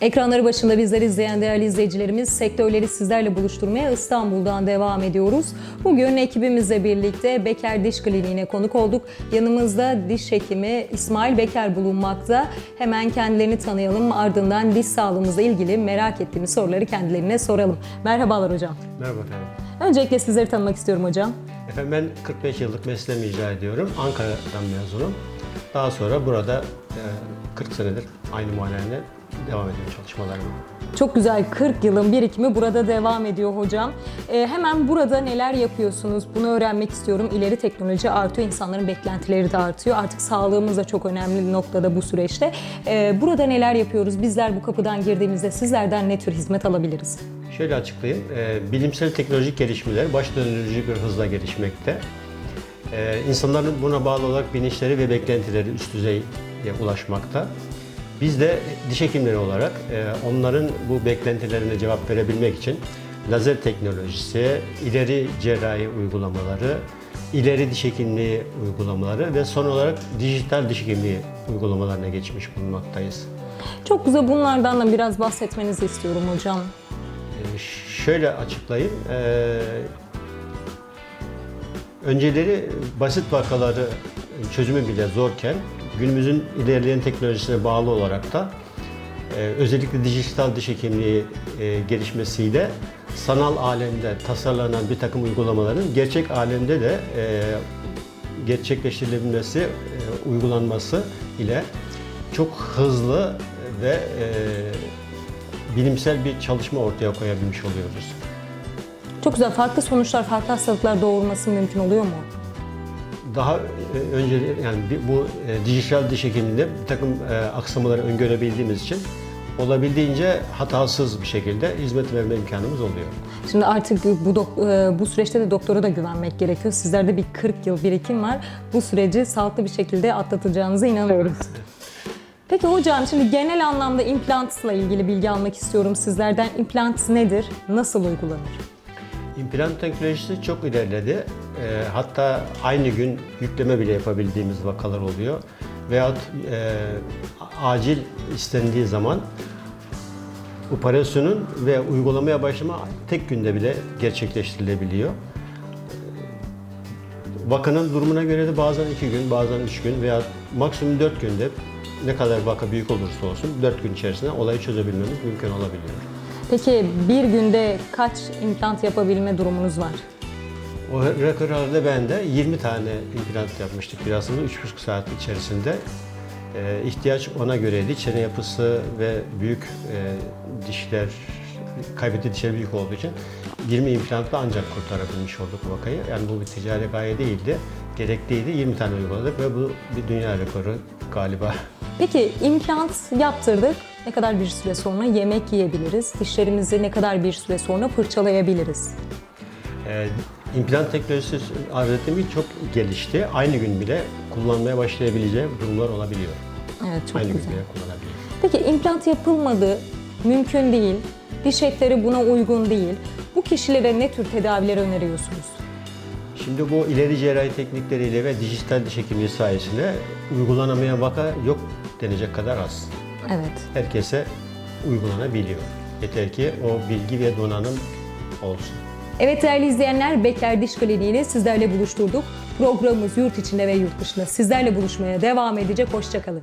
Ekranları başında bizleri izleyen değerli izleyicilerimiz sektörleri sizlerle buluşturmaya İstanbul'dan devam ediyoruz. Bugün ekibimizle birlikte Beker Diş Kliniği'ne konuk olduk. Yanımızda diş hekimi İsmail Beker bulunmakta. Hemen kendilerini tanıyalım ardından diş sağlığımızla ilgili merak ettiğimiz soruları kendilerine soralım. Merhabalar hocam. Merhaba efendim. Öncelikle sizleri tanımak istiyorum hocam. Efendim ben 45 yıllık mesleğimi icra ediyorum. Ankara'dan mezunum. Daha sonra burada e, 40 senedir aynı muayenede devam ediyorum çalışmalarıma. Çok güzel 40 yılın birikimi burada devam ediyor hocam. Ee, hemen burada neler yapıyorsunuz? Bunu öğrenmek istiyorum. İleri teknoloji artıyor, insanların beklentileri de artıyor. Artık sağlığımız da çok önemli bir noktada bu süreçte. Ee, burada neler yapıyoruz? Bizler bu kapıdan girdiğimizde sizlerden ne tür hizmet alabiliriz? Şöyle açıklayayım. E, bilimsel teknolojik gelişmeler baş döndürücü bir hızla gelişmekte. E, insanların buna bağlı olarak bilinçleri ve beklentileri üst düzeye ulaşmakta. Biz de diş hekimleri olarak e, onların bu beklentilerine cevap verebilmek için lazer teknolojisi, ileri cerrahi uygulamaları, ileri diş hekimliği uygulamaları ve son olarak dijital diş hekimliği uygulamalarına geçmiş bulunmaktayız. Çok güzel bunlardan da biraz bahsetmenizi istiyorum hocam. Ee, Şöyle açıklayayım. Ee, önceleri basit vakaları çözümü bile zorken günümüzün ilerleyen teknolojisine bağlı olarak da e, özellikle dijital diş hekimliği e, gelişmesiyle sanal alemde tasarlanan bir takım uygulamaların gerçek alemde de e, gerçekleştirilebilmesi, e, uygulanması ile çok hızlı ve e, bilimsel bir çalışma ortaya koyabilmiş oluyoruz. Çok güzel. Farklı sonuçlar, farklı hastalıklar doğurması mümkün oluyor mu? Daha e, önce yani bu e, dijital diş hekimliğinde bir takım e, aksamaları öngörebildiğimiz için olabildiğince hatasız bir şekilde hizmet verme imkanımız oluyor. Şimdi artık bu bu süreçte de doktora da güvenmek gerekiyor. Sizlerde bir 40 yıl birikim var. Bu süreci sağlıklı bir şekilde atlatacağınıza inanıyoruz. Peki hocam şimdi genel anlamda implantla ilgili bilgi almak istiyorum sizlerden. İmplant nedir? Nasıl uygulanır? İmplant teknolojisi çok ilerledi. E, hatta aynı gün yükleme bile yapabildiğimiz vakalar oluyor. Veyahut e, acil istendiği zaman operasyonun ve uygulamaya başlama tek günde bile gerçekleştirilebiliyor. Vakanın durumuna göre de bazen iki gün, bazen üç gün veya maksimum dört günde ne kadar vaka büyük olursa olsun dört gün içerisinde olayı çözebilmemiz mümkün olabiliyor. Peki bir günde kaç implant yapabilme durumunuz var? O rekorlarda ben de 20 tane implant yapmıştık biraz sonra 3,5 saat içerisinde. Ee, ihtiyaç ona göreydi. Çene yapısı ve büyük e, dişler, kaybettiği dişler büyük olduğu için 20 implantla ancak kurtarabilmiş olduk vakayı. Yani bu bir ticari gaye değildi. Gerekliydi. 20 tane uyguladık ve bu bir dünya rekoru galiba. Peki implant yaptırdık. Ne kadar bir süre sonra yemek yiyebiliriz? Dişlerimizi ne kadar bir süre sonra fırçalayabiliriz? Ee, implant teknolojisi arz ettiğim gibi çok gelişti. Aynı gün bile kullanmaya başlayabileceği durumlar olabiliyor. Evet çok Aynı güzel. gün bile kullanabiliyor. Peki implant yapılmadı, mümkün değil, diş etleri buna uygun değil. Bu kişilere ne tür tedaviler öneriyorsunuz? Şimdi bu ileri cerrahi teknikleriyle ve dijital diş hekimliği sayesinde uygulanamayan vaka yok denecek kadar az. Evet. Herkese uygulanabiliyor. Yeter ki o bilgi ve donanım olsun. Evet değerli izleyenler, Beker Diş Kliniği ile sizlerle buluşturduk. Programımız yurt içinde ve yurt dışında sizlerle buluşmaya devam edecek. Hoşçakalın.